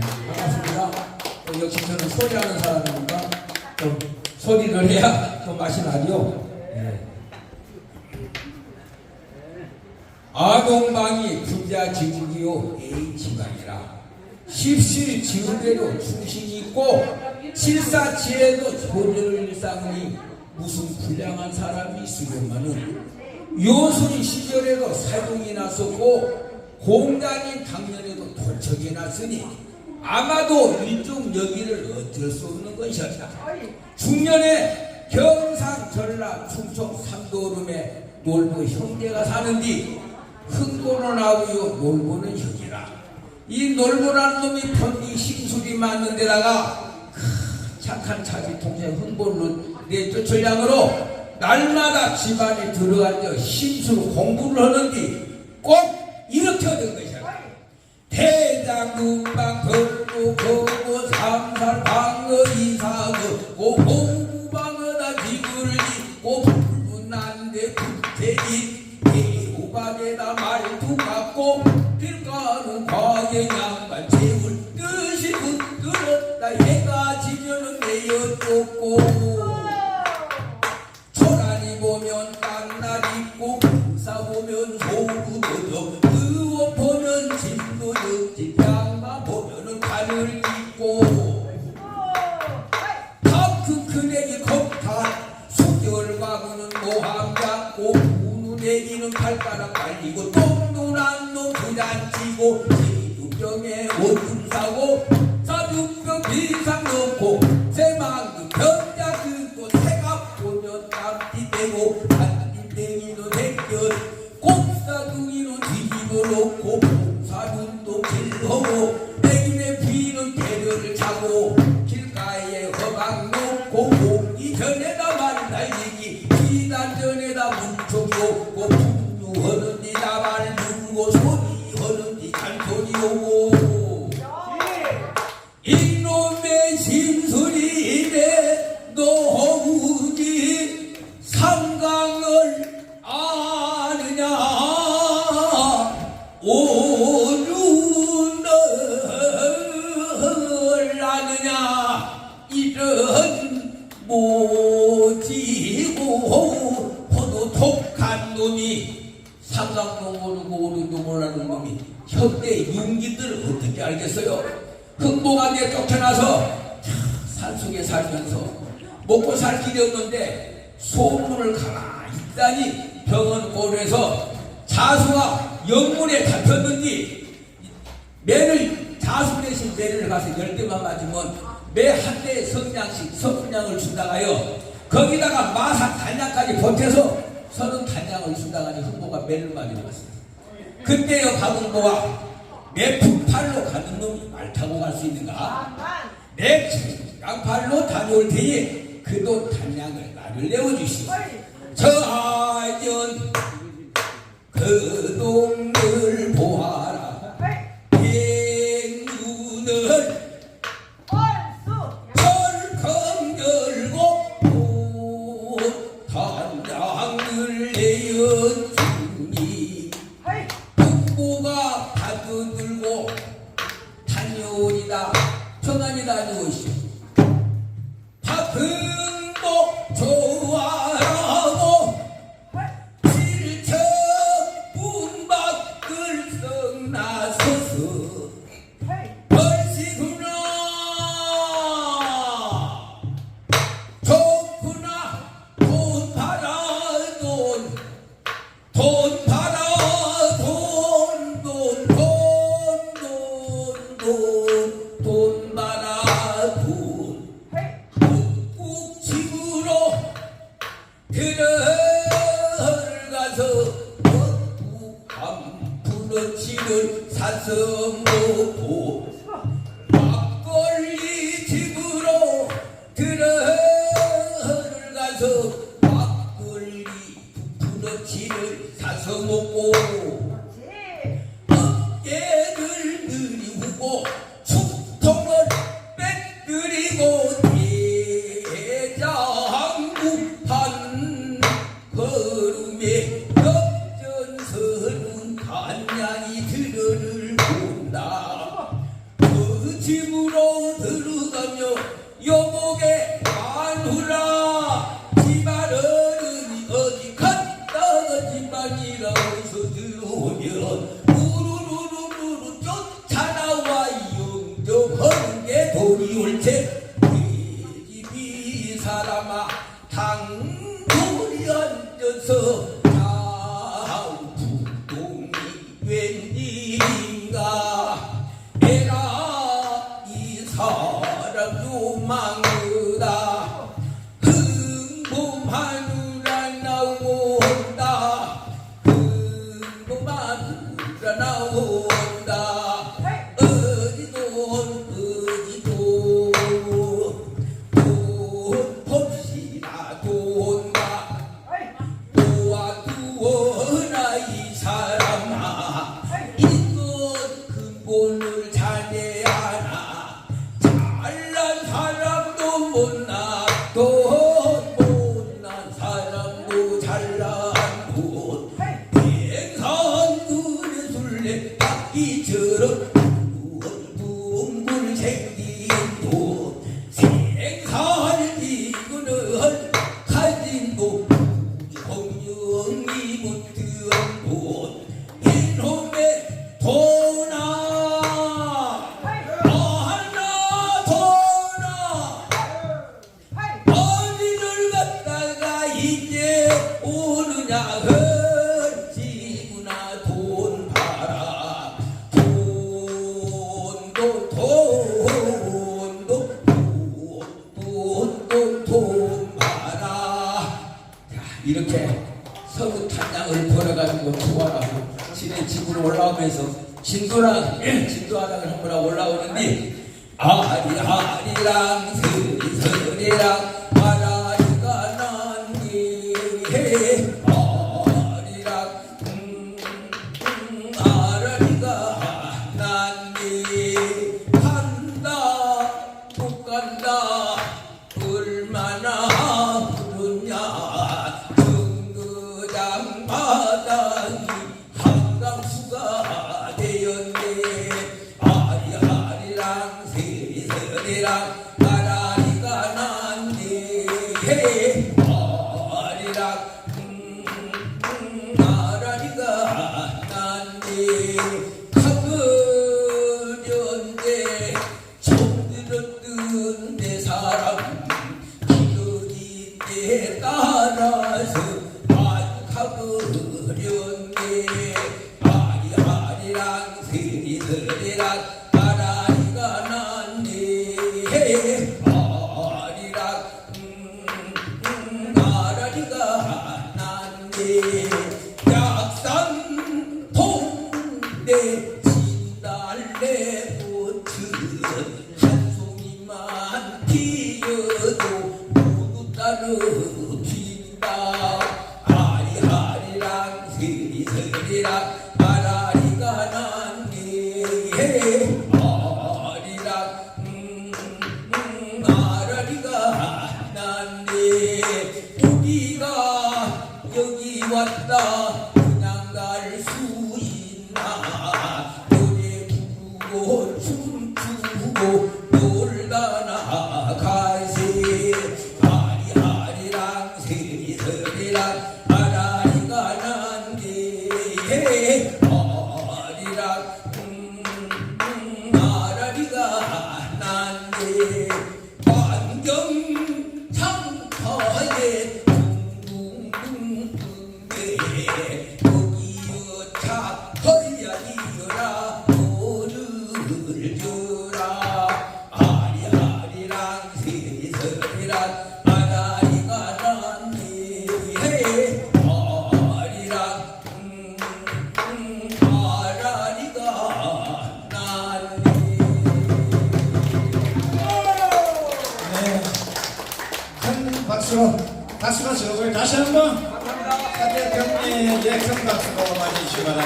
반갑습니다. 어, 역시 저는 소리하는 사람이니까 좀 소리를 해야 또 맛이 나죠. 예. 아동방이 부자 지국이요 H방이라 십시 지은대로 충신이 있고 칠사치에도 소리를 일상이 무슨 불량한 사람이 있으려면은 요순 시절에도 사용이 났었고 공단인 당년에도 도척이 났으니 아마도 일종 여기를 어쩔 수 없는 것이었다. 중년에 경상 전라 충청 삼도름에 놀부 형제가 사는디 흥고는 아우요 놀부는 형이라. 이 놀부라는 놈이 편디 심술이 많은 데다가 크, 착한 자기 동생 흥보를 내쫓으려므로 날마다 집안에 들어앉아 심술 공부를 하는디 꼭 이렇게 얻은 것이야. 대장군방 길가는 과경양반 채울 뜻이 붙들었다. 해가 지면은 내어 쫓고. 초라니 보면 깡날 있고 부사 보면 소구 더덕 의원 보면 진도 역지. 양마 보면은 간을 있고. 다크 큰애기 겁탈 수결과구는 노함 잡고. 우누 내기는 발가락 말리고 똥눈한 놈 부잔치고 지두병에 오줌 싸고 사두병 비상 넣고 새망그 변 나발 누르고 소리하는디 잔소리 오고. 이놈의 신술이네 노후기 삼강을 아느냐? 오륜을 아느냐? 이런 모 모르고 오륜도 몰라는 놈이 현대 윤기들 어떻게 알겠어요? 흥보가 내 쫓겨나서 산속에 살면서 먹고 살 길이 없는데 소문을 가만히 있다니 병원 고려해서 자수와 영문에 잡혔는지 매를 자수 대신 매를 가서 열 대만 맞으면 매 한 대에 성냥씩 석분량을 준다가요. 거기다가 마사 단량까지 보태서 서른 단량을 준다가니 흥보가 매를 맞으러 갔어요 그때요 가군보가 매품 팔로 가는 놈이 말 타고 갈 수 있는가? 내 양팔로 다녀올 테니 그도 단량을 나를 내어주시오. 저 아연 그 동을 보아라. 백눈을 덜컹 열고 단량을 내어 돈 아니라 어디서 들어오면 우르르르르르 쫓아 나와 영접하는 그 게 돈이 옳지 이집이 사람아 당돌이 앉아서 다 부동이 웬인가? 못난 돈 못난 사람도 잘난 돈 행사한 눈에 술래 바퀴처럼 둥글둥글 생긴 돈 생사할 이거는 가진 돈 진도라 예, 진도하라는 한번 올라오는데 아리랑 아리랑 세리랑 Hey. Hey. 박수가 적어요. 다시 한 번. 감사합니다. 경리 예큰 박수로 많이 주시기 바랍니다.